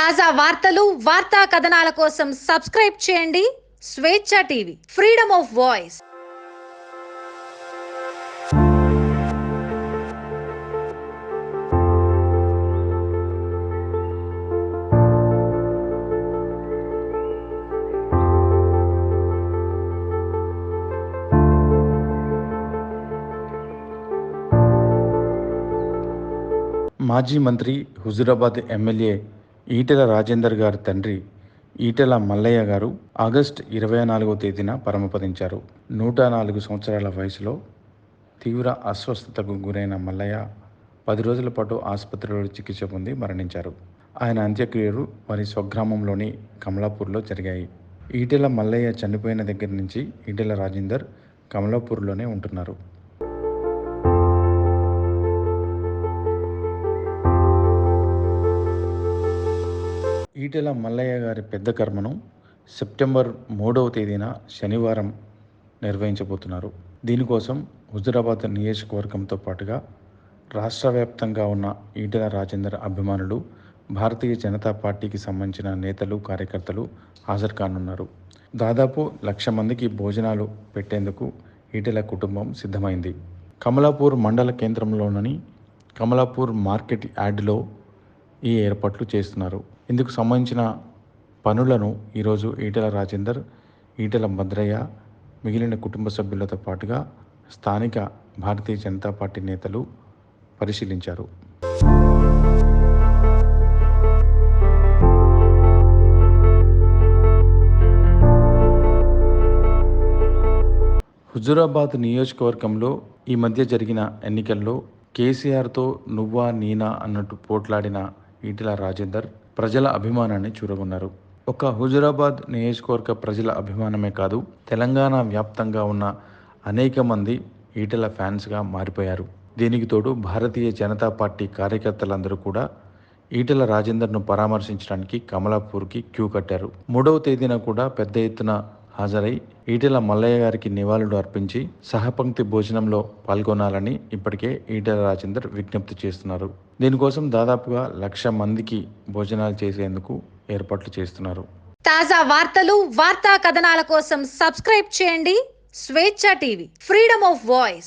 తాజా వార్తలు వార్తా కథనాల కోసం సబ్స్క్రైబ్ చేయండి. స్వేచ్ఛ టీవీ ఫ్రీడమ్ ఆఫ్ వాయిస్. మాజీ మంత్రి హుజురాబాద్ ఎమ్మెల్యే ఈటెల రాజేందర్ గారి తండ్రి ఈటెల మల్లయ్య గారు ఆగస్టు ఇరవై నాలుగో తేదీన పరమపదించారు. నూట నాలుగు సంవత్సరాల వయసులో తీవ్ర అస్వస్థతకు గురైన మల్లయ్య పది రోజుల పాటు ఆసుపత్రిలో చికిత్స పొంది మరణించారు. ఆయన అంత్యక్రియలు వారి స్వగ్రామంలోని కమలాపూర్లో జరిగాయి. ఈటెల మల్లయ్య చనిపోయిన దగ్గర నుంచి ఈటెల రాజేందర్ కమలాపూర్లోనే ఉంటున్నారు. ఈటెల మల్లయ్య గారి పెద్ద కర్మను సెప్టెంబర్ మూడవ తేదీన శనివారం నిర్వహించబోతున్నారు. దీనికోసం హుజురాబాద్ నియోజకవర్గంతో పాటుగా రాష్ట్ర వ్యాప్తంగా ఉన్న ఈటెల రాజేందర్ అభిమానులు భారతీయ జనతా పార్టీకి సంబంధించిన నేతలు కార్యకర్తలు హాజరు కానున్నారు. దాదాపు లక్ష మందికి భోజనాలు పెట్టేందుకు ఈటెల కుటుంబం సిద్ధమైంది. కమలాపూర్ మండల కేంద్రంలోనని కమలాపూర్ మార్కెట్ యార్డులో ఈ ఏర్పాట్లు చేస్తున్నారు. ఇందుకు సంబంధించిన పనులను ఈరోజు ఈటెల రాజేందర్ ఈటెల భద్రయ్య మిగిలిన కుటుంబ సభ్యులతో పాటుగా స్థానిక భారతీయ జనతా పార్టీ నేతలు పరిశీలించారు. హుజురాబాద్ నియోజకవర్గంలో ఈ మధ్య జరిగిన ఎన్నికల్లో కేసీఆర్తో నువ్వా నీనా అన్నట్టు పోట్లాడిన ఈటెల రాజేందర్ ప్రజల అభిమానాన్ని చూరగొన్నారు. ఒక హుజురాబాద్ నియోజకవర్గ ప్రజల అభిమానమే కాదు తెలంగాణ వ్యాప్తంగా ఉన్న అనేక మంది ఈటెల ఫ్యాన్స్గా మారిపోయారు. దీనికి తోడు భారతీయ జనతా పార్టీ కార్యకర్తలందరూ కూడా ఈటెల రాజేందర్ను పరామర్శించడానికి కమలాపూర్కి క్యూ కట్టారు. మూడవ తేదీన కూడా పెద్ద ఎత్తున హాజరై ఈటెల మల్లయ్య గారికి నివాళులు అర్పించి సహపంక్తి భోజనంలో పాల్గొనాలని ఇప్పటికే ఈటెల రాజేందర్ విజ్ఞప్తి చేస్తున్నారు. దీనికోసం దాదాపుగా లక్ష మందికి భోజనాలు చేసేందుకు ఏర్పాట్లు చేస్తున్నారు. తాజా వార్తలు వార్తా కథనాల కోసం సబ్స్క్రైబ్ చేయండి. స్వేచ్ఛ టీవీ ఫ్రీడమ్ ఆఫ్ వాయిస్.